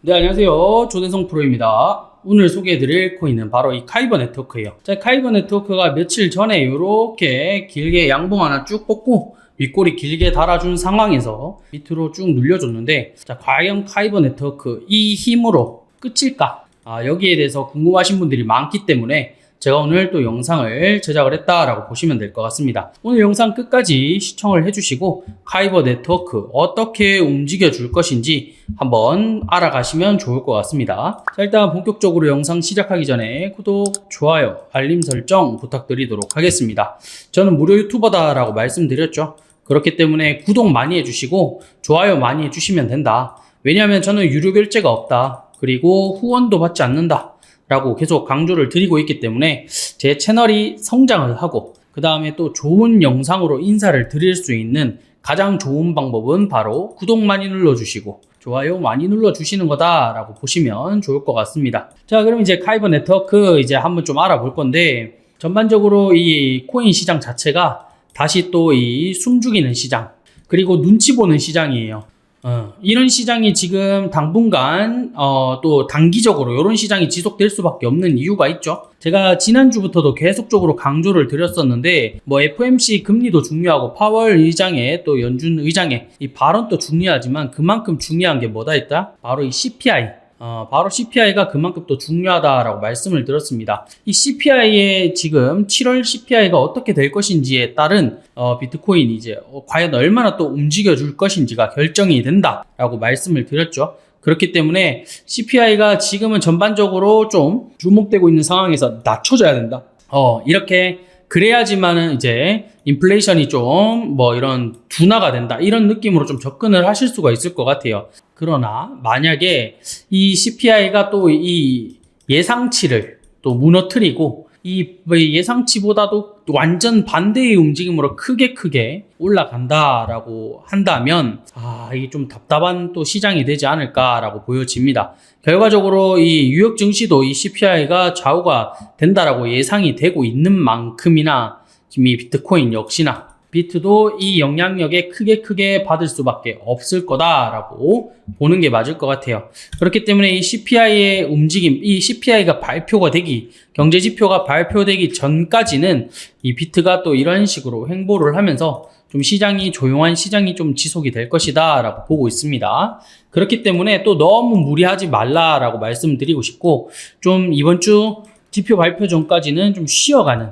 네, 안녕하세요. 조대성 프로입니다. 오늘 소개해드릴 코인은 바로 이 카이버 네트워크예요. 자, 카이버 네트워크가 며칠 전에 이렇게 길게 양봉 하나 쭉 뽑고 윗꼬리 길게 달아준 상황에서 밑으로 쭉 눌려줬는데 자, 과연 카이버 네트워크 이 힘으로 끝일까? 아, 여기에 대해서 궁금하신 분들이 많기 때문에 제가 오늘 또 영상을 제작을 했다라고 보시면 될 것 같습니다. 오늘 영상 끝까지 시청을 해주시고 카이버 네트워크 어떻게 움직여 줄 것인지 한번 알아가시면 좋을 것 같습니다. 자, 일단 본격적으로 영상 시작하기 전에 구독, 좋아요, 알림 설정 부탁드리도록 하겠습니다. 저는 무료 유튜버다라고 말씀드렸죠. 그렇기 때문에 구독 많이 해주시고 좋아요 많이 해주시면 된다. 왜냐하면 저는 유료 결제가 없다. 그리고 후원도 받지 않는다. 라고 계속 강조를 드리고 있기 때문에 제 채널이 성장을 하고 그 다음에 또 좋은 영상으로 인사를 드릴 수 있는 가장 좋은 방법은 바로 구독 많이 눌러주시고 좋아요 많이 눌러주시는 거다라고 보시면 좋을 것 같습니다. 자, 그럼 이제 카이버 네트워크 이제 한번 좀 알아볼 건데 전반적으로 이 코인 시장 자체가 다시 또 이 숨죽이는 시장 그리고 눈치 보는 시장이에요. 어, 이런 시장이 지금 당분간 어, 또 단기적으로 이런 시장이 지속될 수밖에 없는 이유가 있죠. 제가 지난주부터도 계속적으로 강조를 드렸었는데 뭐 FOMC 금리도 중요하고 파월 의장의 또 연준 의장의 이 발언도 중요하지만 그만큼 중요한 게 뭐다 했다? 바로 이 CPI 어, 바로 CPI가 그만큼 또 중요하다라고 말씀을 드렸습니다. 이 CPI의 지금 7월 CPI가 어떻게 될 것인지에 따른 어, 비트코인이 이제 어, 과연 얼마나 또 움직여 줄 것인지가 결정이 된다라고 말씀을 드렸죠. 그렇기 때문에 CPI가 지금은 전반적으로 좀 주목되고 있는 상황에서 낮춰져야 된다. 어, 이렇게 그래야지만은 이제 인플레이션이 좀 뭐 이런 둔화가 된다 이런 느낌으로 좀 접근을 하실 수가 있을 것 같아요. 그러나 만약에 이 CPI가 또 이 예상치를 또 무너뜨리고 이 예상치보다도 완전 반대의 움직임으로 크게 크게 올라간다라고 한다면 아 이게 좀 답답한 또 시장이 되지 않을까라고 보여집니다. 결과적으로 이 유역 증시도 이 CPI가 좌우가 된다라고 예상이 되고 있는 만큼이나 지금 이 비트코인 역시나 비트도 이 영향력에 크게 크게 받을 수밖에 없을 거다라고 보는 게 맞을 것 같아요. 그렇기 때문에 이 CPI의 움직임, 이 CPI가 발표가 되기, 경제 지표가 발표되기 전까지는 이 비트가 또 이런 식으로 행보를 하면서 좀 시장이 조용한 시장이 좀 지속이 될 것이다 라고 보고 있습니다. 그렇기 때문에 또 너무 무리하지 말라라고 말씀드리고 싶고 좀 이번 주 지표 발표 전까지는 좀 쉬어가는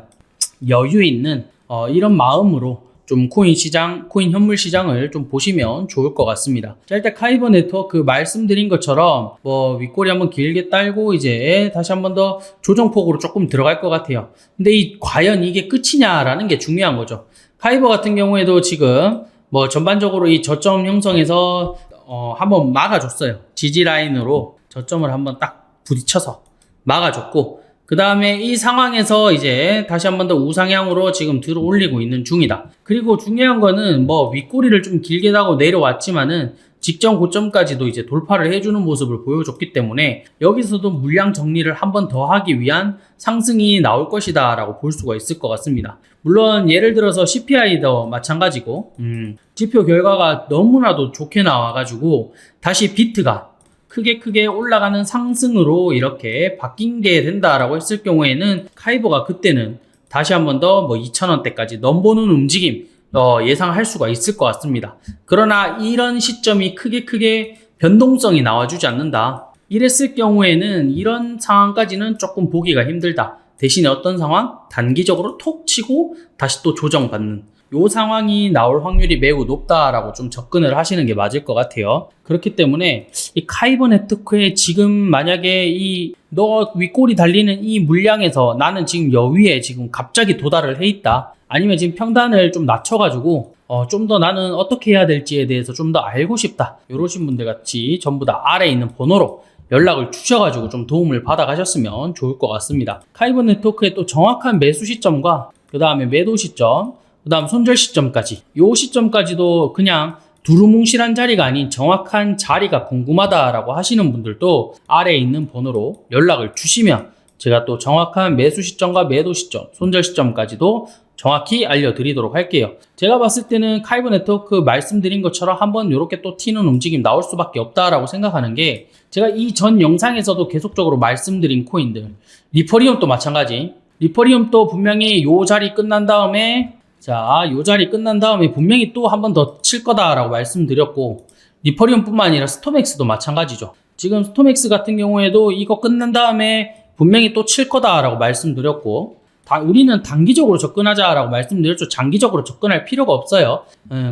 여유 있는 어, 이런 마음으로 좀 코인 시장, 코인 현물 시장을 좀 보시면 좋을 것 같습니다. 자, 일단 카이버 네트워크 말씀드린 것처럼 뭐 윗꼬리 한번 길게 딸고 이제 다시 한번 더 조정폭으로 조금 들어갈 것 같아요. 근데 이 과연 이게 끝이냐라는 게 중요한 거죠. 카이버 같은 경우에도 지금 뭐 전반적으로 이 저점 형성에서 어, 한번 막아줬어요. 지지 라인으로 저점을 한번 딱 부딪혀서 막아줬고 그 다음에 이 상황에서 이제 다시 한 번 더 우상향으로 지금 들어 올리고 있는 중이다. 그리고 중요한 거는 뭐 윗꼬리를 좀 길게 다고 내려왔지만은 직전 고점까지도 이제 돌파를 해주는 모습을 보여줬기 때문에 여기서도 물량 정리를 한 번 더 하기 위한 상승이 나올 것이다 라고 볼 수가 있을 것 같습니다. 물론 예를 들어서 CPI도 마찬가지고 음, 지표 결과가 너무나도 좋게 나와가지고 다시 비트가 크게 크게 올라가는 상승으로 이렇게 바뀐 게 된다라고 했을 경우에는 카이버가 그때는 다시 한 번 더 뭐 2,000원대까지 넘보는 움직임 어, 예상할 수가 있을 것 같습니다. 그러나 이런 시점이 크게 크게 변동성이 나와주지 않는다. 이랬을 경우에는 이런 상황까지는 조금 보기가 힘들다. 대신에 어떤 상황? 단기적으로 톡 치고 다시 또 조정받는 요 상황이 나올 확률이 매우 높다라고 좀 접근을 하시는 게 맞을 것 같아요. 그렇기 때문에 이 카이버 네트워크에 지금 만약에 이 너 윗골이 달리는 이 물량에서 나는 지금 여위에 지금 갑자기 도달을 해 있다. 아니면 지금 평단을 좀 낮춰가지고 어, 좀 더 나는 어떻게 해야 될지에 대해서 좀 더 알고 싶다. 이러신 분들 같이 전부 다 아래에 있는 번호로 연락을 주셔가지고 좀 도움을 받아가셨으면 좋을 것 같습니다. 카이버 네트워크의 또 정확한 매수 시점과 그 다음에 매도 시점, 그 다음 손절 시점까지 요 시점까지도 그냥 두루뭉실한 자리가 아닌 정확한 자리가 궁금하다라고 하시는 분들도 아래에 있는 번호로 연락을 주시면 제가 또 정확한 매수 시점과 매도 시점, 손절 시점까지도 정확히 알려드리도록 할게요. 제가 봤을 때는 카이브 네트워크 말씀드린 것처럼 한번 이렇게 또 튀는 움직임 나올 수밖에 없다라고 생각하는 게 제가 이 전 영상에서도 계속적으로 말씀드린 코인들 리퍼리움도 마찬가지 리퍼리움도 분명히 요 자리 끝난 다음에 자, 요 자리 끝난 다음에 분명히 또 한 번 더 칠 거다라고 말씀드렸고 리퍼리움뿐만 아니라 스토맥스도 마찬가지죠. 지금 스토맥스 같은 경우에도 이거 끝난 다음에 분명히 또 칠 거다라고 말씀드렸고 다 우리는 단기적으로 접근하자라고 말씀드렸죠. 장기적으로 접근할 필요가 없어요.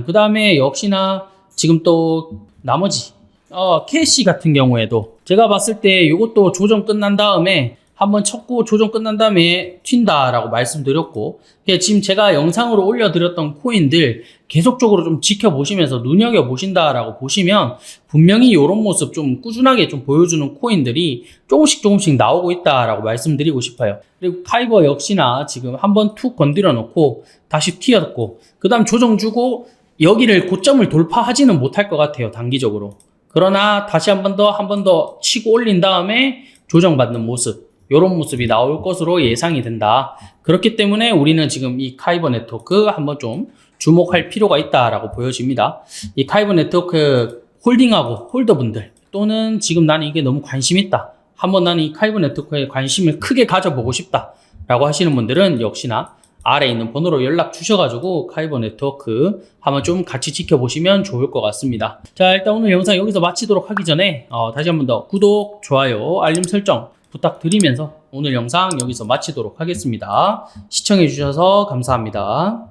그 다음에 역시나 지금 또 나머지 어, 캐시 같은 경우에도 제가 봤을 때 이것도 조정 끝난 다음에 한번 쳤고 조정 끝난 다음에 튄다라고 말씀드렸고 지금 제가 영상으로 올려드렸던 코인들 계속적으로 좀 지켜보시면서 눈여겨보신다라고 보시면 분명히 이런 모습 좀 꾸준하게 좀 보여주는 코인들이 조금씩 조금씩 나오고 있다라고 말씀드리고 싶어요. 그리고 카이버 역시나 지금 한번 툭 건드려 놓고 다시 튀었고 그 다음 조정 주고 여기를 고점을 돌파하지는 못할 것 같아요 단기적으로 그러나 다시 한 번 더 한 번 더 치고 올린 다음에 조정받는 모습 이런 모습이 나올 것으로 예상이 된다. 그렇기 때문에 우리는 지금 이 카이버 네트워크 한번 좀 주목할 필요가 있다라고 보여집니다. 이 카이버 네트워크 홀딩하고 홀더분들 또는 지금 나는 이게 너무 관심 있다. 한번 나는 이 카이버 네트워크에 관심을 크게 가져보고 싶다 라고 하시는 분들은 역시나 아래에 있는 번호로 연락 주셔가지고 카이버 네트워크 한번 좀 같이 지켜보시면 좋을 것 같습니다. 자, 일단 오늘 영상 여기서 마치도록 하기 전에 어, 다시 한 번 더 구독, 좋아요, 알림 설정 부탁드리면서 오늘 영상 여기서 마치도록 하겠습니다. 시청해주셔서 감사합니다.